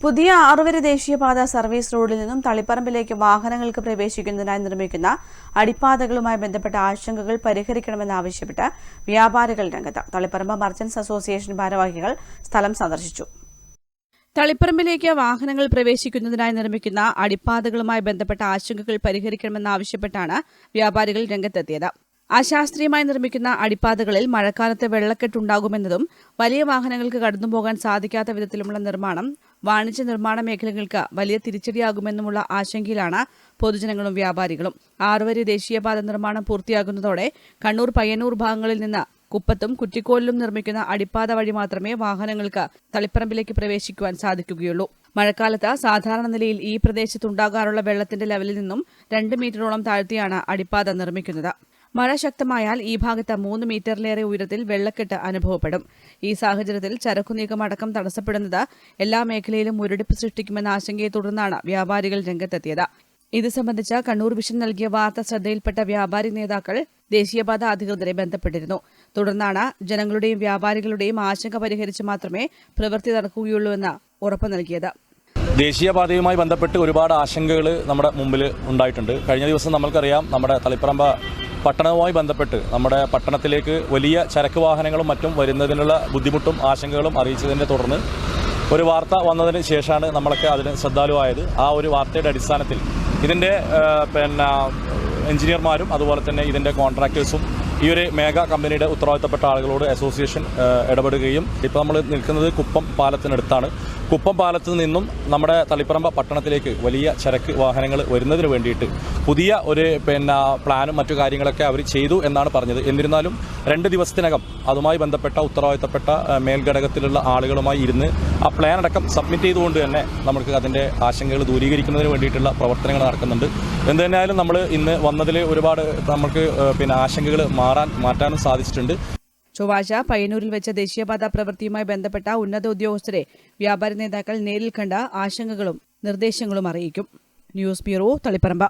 പുതിയ ആറുവരി ദേശീയപാത സർവീസ് റോഡിൽ നിന്നും തളിപ്പറമ്പിലേക്ക് വാഹനങ്ങൾക്ക് പ്രവേശിക്കുന്നതിനായി നിർമ്മിക്കുന്ന അടിപ്പാതകളുമായി ബന്ധപ്പെട്ട ആശങ്കകൾ പരിഹരിക്കണമെന്നാവശ്യപ്പെട്ട് വ്യാപാരികൾ രംഗത്ത്. തളിപ്പറമ്പ് മർച്ചന്റ്സ് അസോസിയേഷൻ ഭാരവാഹികൾ സ്ഥലം സന്ദർശിച്ചു. തളിപ്പറമ്പിലേക്ക് വാഹനങ്ങൾ പ്രവേശിക്കുന്നതിനായി നിർമ്മിക്കുന്ന അടിപ്പാതകളുമായി ബന്ധപ്പെട്ട ആശങ്കകൾ പരിഹരിക്കണമെന്നാവശ്യപ്പെട്ടാണ് വ്യാപാരികൾ രംഗത്തെത്തിയത്. അശാസ്ത്രീയമായി നിർമ്മിക്കുന്ന അടിപ്പാതകളിൽ മഴക്കാലത്ത് വെള്ളക്കെട്ടുണ്ടാകുമെന്നതും വലിയ വാഹനങ്ങൾക്ക് കടന്നുപോകാൻ സാധിക്കാത്ത വിധത്തിലുമുള്ള നിർമ്മാണം വാണിജ്യ നിർമ്മാണ മേഖലകൾക്ക് വലിയ തിരിച്ചടിയാകുമെന്നുമുള്ള ആശങ്കയിലാണ് പൊതുജനങ്ങളും വ്യാപാരികളും. ആറുവരി ദേശീയപാത നിർമ്മാണം പൂർത്തിയാകുന്നതോടെ കണ്ണൂർ പയ്യന്നൂർ ഭാഗങ്ങളിൽ നിന്ന് കുപ്പത്തും കുറ്റിക്കോലിലും നിർമ്മിക്കുന്ന അടിപ്പാത വഴി മാത്രമേ വാഹനങ്ങൾക്ക് തളിപ്പറമ്പിലേക്ക് പ്രവേശിക്കുവാൻ സാധിക്കുകയുള്ളൂ. മഴക്കാലത്ത് സാധാരണ നിലയിൽ ഈ പ്രദേശത്തുണ്ടാകാറുള്ള വെള്ളത്തിന്റെ ലെവലിൽ നിന്നും രണ്ട് മീറ്ററോളം താഴ്ത്തിയാണ് അടിപ്പാത നിർമ്മിക്കുന്നത്. മഴ ശക്തമായാൽ ഈ ഭാഗത്ത് മൂന്ന് മീറ്ററിലേറെ ഉയരത്തിൽ വെള്ളക്കെട്ട് അനുഭവപ്പെടും. ഈ സാഹചര്യത്തിൽ ചരക്കുനീക്കം അടക്കം തടസ്സപ്പെടുന്നത് എല്ലാ മേഖലയിലും മുരടിപ്പ് സൃഷ്ടിക്കുമെന്ന ആശങ്കയെ തുടർന്നാണ് വ്യാപാരികൾ രംഗത്തെത്തിയത്. ഇത് സംബന്ധിച്ച് കണ്ണൂർ വിഷൻ നൽകിയ വാർത്ത ശ്രദ്ധയിൽപ്പെട്ട വ്യാപാരി നേതാക്കൾ ദേശീയപാത അധികൃതരെ ബന്ധപ്പെട്ടിരുന്നു. തുടർന്നാണ് ജനങ്ങളുടെയും വ്യാപാരികളുടെയും ആശങ്ക പരിഹരിച്ച് മാത്രമേ പ്രവൃത്തി നടക്കുകയുള്ളൂവെന്ന് ഉറപ്പു നൽകിയത്. ദേശീയപാതയുമായി ബന്ധപ്പെട്ട് ഒരുപാട് ആശങ്കകൾ നമ്മുടെ മുമ്പിൽ ഉണ്ടായിട്ടുണ്ട്. കഴിഞ്ഞ ദിവസം നമ്മൾക്കറിയാം നമ്മുടെ തളിപ്പറമ്പ പട്ടണവുമായി ബന്ധപ്പെട്ട് നമ്മുടെ പട്ടണത്തിലേക്ക് വലിയ ചരക്ക് വാഹനങ്ങളും മറ്റും വരുന്നതിനുള്ള ബുദ്ധിമുട്ടും ആശങ്കകളും അറിയിച്ചതിനെ തുടർന്ന് ഒരു വാർത്ത വന്നതിന് ശേഷമാണ് നമ്മളൊക്കെ അതിന് ശ്രദ്ധാലുവായത്. ആ ഒരു വാർത്തയുടെ അടിസ്ഥാനത്തിൽ ഇതിന്റെ പിന്നെ എഞ്ചിനീയർമാരും അതുപോലെ തന്നെ ഇതിന്റെ കോൺട്രാക്ടേഴ്സും ഈ ഒരു മേഘ കമ്പനിയുടെ ഉത്തരവാദിത്തപ്പെട്ട ആളുകളോട് അസോസിയേഷൻ ഇടപെടുകയും ഇപ്പോൾ നമ്മൾ നിൽക്കുന്നത് കുപ്പം പാലത്തിനടുത്താണ്. കുപ്പം പാലത്ത് നിന്നും നമ്മുടെ തളിപ്പറമ്പ പട്ടണത്തിലേക്ക് വലിയ ചരക്ക് വാഹനങ്ങൾ വരുന്നതിന് വേണ്ടിയിട്ട് പുതിയ ഒരു പിന്നെ പ്ലാനും മറ്റു കാര്യങ്ങളൊക്കെ അവർ ചെയ്തു എന്നാണ് പറഞ്ഞത്. എന്നിരുന്നാലും രണ്ട് ദിവസത്തിനകം അതുമായി ബന്ധപ്പെട്ട ഉത്തരവാദിത്തപ്പെട്ട മേൽഘടകത്തിലുള്ള ആളുകളുമായി ഇരുന്ന് ആ പ്ലാൻ അടക്കം സബ്മിറ്റ് ചെയ്തുകൊണ്ട് തന്നെ നമുക്ക് അതിന്റെ ആശങ്കകൾ ദൂരീകരിക്കുന്നതിന് വേണ്ടിയിട്ടുള്ള പ്രവർത്തനങ്ങൾ നടക്കുന്നുണ്ട്. എന്ത് തന്നെയായാലും നമ്മൾ ഇന്ന് വന്നതിൽ ഒരുപാട് നമുക്ക് പിന്നെ ആശങ്കകൾ മാറാൻ മാറ്റാനും സാധിച്ചിട്ടുണ്ട്. ചൊവ്വാഴ്ച പയ്യന്നൂരിൽ വെച്ച ദേശീയപാത പ്രവൃത്തിയുമായി ബന്ധപ്പെട്ട ഉന്നത ഉദ്യോഗസ്ഥരെ വ്യാപാര നേതാക്കൾ നേരിൽ കണ്ട ആശങ്കകളും നിർദ്ദേശങ്ങളും അറിയിക്കും. News bureau Taliparamba.